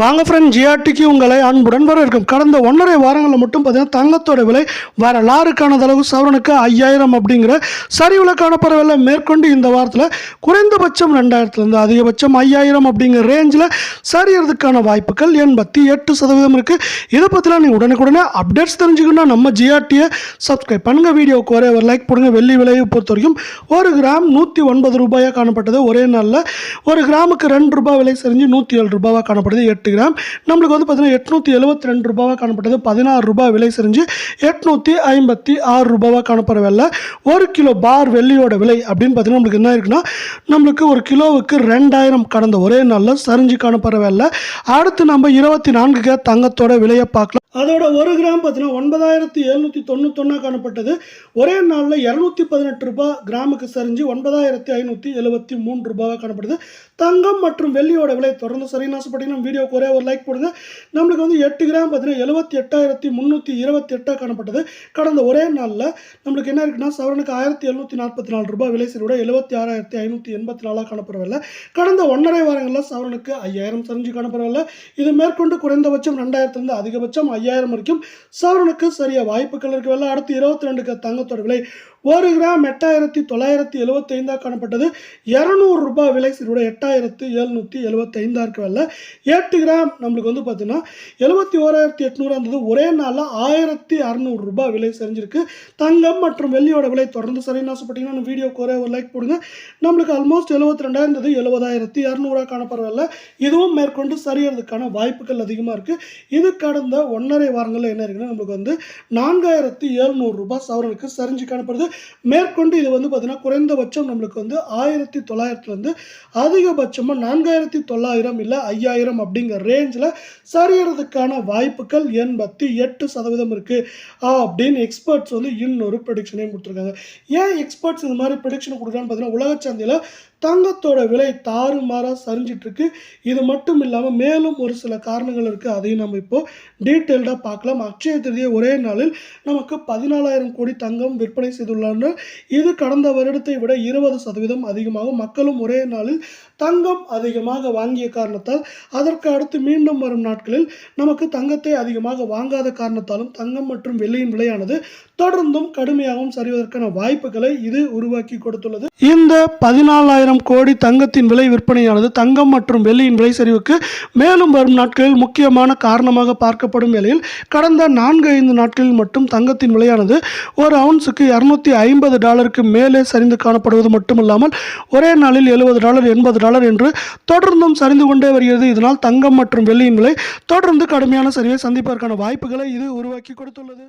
வாங்க ஃப்ரெண்ட் ஜிஆர்டிக்கு உங்களை அன்புடன் வரவேற்கும். கடந்த ஒன்றரை வாரங்களில் மட்டும் பார்த்தீங்கன்னா தங்கத்தோட விலை வரலாறுக்கான அளவு சவரனுக்கு ஐயாயிரம் அப்படிங்கிற சரிவில் காணப்படவில்லை. மேற்கொண்டு இந்த வாரத்தில் குறைந்தபட்சம் ரெண்டாயிரத்துலேருந்து அதிகபட்சம் ஐயாயிரம் அப்படிங்கிற ரேஞ்சில் சரியறதுக்கான வாய்ப்புகள் எண்பத்தி எட்டு சதவீதம் இருக்குது இதை பற்றிலாம் நீங்கள் உடனுக்குடனே அப்டேட்ஸ் தெரிஞ்சுக்கணும்னா நம்ம ஜிஆர்டியை சப்ஸ்கிரைப் பண்ணுங்கள் வீடியோவுக்கு ஒரே ஒரு லைக் போடுங்க. வெள்ளி விலையை பொறுத்த வரைக்கும் ஒரு கிராம் நூற்றி ஒன்பது ரூபாயாக காணப்பட்டது. ஒரே நாளில் ஒரு கிராமுக்கு ரெண்டு ரூபாய் விலை செஞ்சு நூற்றி ஏழு ரூபாவாக காணப்படுது. எட்டு கிராம் நம்மளுக்கு வந்து பார்த்தீங்கன்னா எட்நூற்றி எழுபத்தி ரெண்டு ரூபாவாக காணப்பட்டது. பதினாறு ரூபாய் விலை செஞ்சு எட்நூற்றி ஐம்பத்தி ஆறு ரூபாவாக காணப்படுற வெள்ளை ஒரு கிலோ பார் வெள்ளியோட விலை அப்படின்னு பார்த்தீங்கன்னா நம்மளுக்கு என்ன இருக்குன்னா நம்மளுக்கு ஒரு கிலோவுக்கு ரெண்டாயிரம் கடந்த ஒரே நாளில் சரிஞ்சு காணப்படுற வெள்ளை அடுத்து நம்ம இருபத்தி நான்கு தங்கத்தோட விலையை பார்க்கலாம். அதோட ஒரு கிராம் பார்த்தீங்கன்னா ஒன்பதாயிரத்தி எழுநூற்றி தொண்ணூத்தொன்னா காணப்பட்டது. ஒரே நாளில் இரநூத்தி பதினெட்டு ரூபாய் கிராமுக்கு சரிஞ்சு ஒன்பதாயிரத்தி ஐநூற்றி எழுபத்தி மூணு ரூபாவாக காணப்படுது. தங்கம் மற்றும் வெள்ளியோட விலை தொடர்ந்து சரின்னு ஆசைப்பட்டீங்கன்னா வீடியோக்கு ஒரே ஒரு லைக் போடுங்க. நம்மளுக்கு வந்து எட்டு கிராம் பார்த்தீங்கன்னா எழுபத்தி எட்டாயிரத்தி முந்நூற்றி இருபத்தி எட்டாக காணப்பட்டது. கடந்த ஒரே நாளில் நம்மளுக்கு என்ன இருக்குன்னா சவரனுக்கு ஆயிரத்தி எழுநூற்றி நாற்பத்தி நாலு ரூபாய் விலை சரியோட எழுபத்தி ஆறாயிரத்தி ஐநூற்றி எண்பத்தி நாலாக காணப்படவில்லை. கடந்த ஒன்றரை வாரங்களில் சவரனுக்கு ஐயாயிரம் சரிஞ்சு காணப்படவில்லை. இது மேற்கொண்டு குறைந்தபட்சம் ரெண்டாயிரத்துலேருந்து அதிகபட்சம் ஐயாயிரம் வரைக்கும் சவரனுக்கு சரியா வாய்ப்புகள் இருக்கவில்லை அடுத்து இருபத்தி ரெண்டுக்கு தங்கத்தோட விலை ஒரு கிராம் எட்டாயிரத்தி தொள்ளாயிரத்தி எழுபத்தைந்தாக காணப்பட்டது. இரநூறு ரூபாய் விலை சரியோட எட்டாயிரத்து எழுநூற்றி எழுபத்தைந்தாக வரல எட்டு கிராம் நம்மளுக்கு வந்து பார்த்தீங்கன்னா எழுபத்தி ஓராயிரத்தி எட்நூறாக இருந்தது ஒரே நாளில் ஆயிரத்தி அறநூறு ரூபாய் விலை சரிஞ்சிருக்கு தங்கம் மற்றும் வெள்ளியோட விலை தொடர்ந்து சரின்னு ஆசைப்பட்டீங்கன்னா வீடியோக்கு வீடியோ ஒரு லைக் போடுங்க. நம்மளுக்கு ஆல்மோஸ்ட் எழுபத்தி ரெண்டாயிரம் இருந்தது எழுபதாயிரத்தி இரநூறுவா காணப்படவில்லை இதுவும் மேற்கொண்டு சரியறதுக்கான வாய்ப்புகள் அதிகமாக இருக்குது இது கடந்த ஒன்றரை வாரங்களில் என்ன இருக்குன்னா நம்மளுக்கு வந்து நான்காயிரத்தி எழுநூறு ரூபாய் சவரனுக்கு சரிஞ்சு காணப்படுது. மேற்கொண்டு இது வந்து பார்த்தீங்கன்னா குறைந்தபட்சம் நம்மளுக்கு வந்து ஆயிரத்தி தொள்ளாயிரத்துலேருந்து அதிகபட்சமாக நான்காயிரத்தி தொள்ளாயிரம் இல்லை ஐயாயிரம் அப்படிங்கிற ரேஞ்சில் சரியறதுக்கான வாய்ப்புகள் எண்பத்தி எட்டு சதவீதம் இருக்குது அப்படின்னு எக்ஸ்பர்ட்ஸ் வந்து இன்னொரு ப்ரொடிக்ஷனையும் கொடுத்துருக்காங்க. ஏன் எக்ஸ்பர்ட்ஸ் இந்த மாதிரி ப்ரொடிக்ஷன் கொடுக்குறான்னு பார்த்தீங்கன்னா உலக சந்தையில் தங்கத்தோட விலை தாறுமாறாக சரிஞ்சிட்ருக்கு. இது மட்டும் இல்லாமல் மேலும் ஒரு சில காரணங்கள் இருக்குது அதையும் நம்ம இப்போ டீட்டெயில்டாக பார்க்கலாம் அக்ஷய திருதியை ஒரே நாளில் நமக்கு பதினாலாயிரம் கோடி தங்கம் விற்பனை செய்துள்ளார்கள் இது கடந்த வருடத்தை விட இருபது சதவீதம் அதிகமாகும். மக்களும் ஒரே நாளில் தங்கம் அதிகமாக வாங்கிய காரணத்தால் அதற்கு அடுத்து மீண்டும் வரும் நாட்களில் நமக்கு தங்கத்தை அதிகமாக வாங்காத காரணத்தாலும் தங்கம் மற்றும் வெள்ளியின் விலையானது தொடர்ந்தும் கடுமையாகவும் சரிவதற்கான வாய்ப்புகளை இது உருவாக்கி கொடுத்துள்ளது. இந்த பதினாலாயிரம் கோடி தங்கத்தின் விலை விற்பனையானது தங்கம் மற்றும் வெள்ளியின் விலை சரிவுக்கு மேலும் வரும் நாட்களில் முக்கியமான காரணமாக பார்க்கப்படும் வேளையில் கடந்த நான்கு ஐந்து நாட்களில் மட்டும் தங்கத்தின் விலையானது ஒரு அவுன்ஸுக்கு இரநூத்தி ஐம்பது டாலருக்கு மேலே சரிந்து காணப்படுவது மட்டுமல்லாமல் ஒரே நாளில் எழுபது டாலர் எண்பது டாலர் என்று தொடர்ந்தும் சரிந்து கொண்டே வருகிறது. இதனால் தங்கம் மற்றும் வெள்ளியின் விலை தொடர்ந்து கடுமையான சரிவை சந்திப்பதற்கான வாய்ப்புகளை இது உருவாக்கி கொடுத்துள்ளது.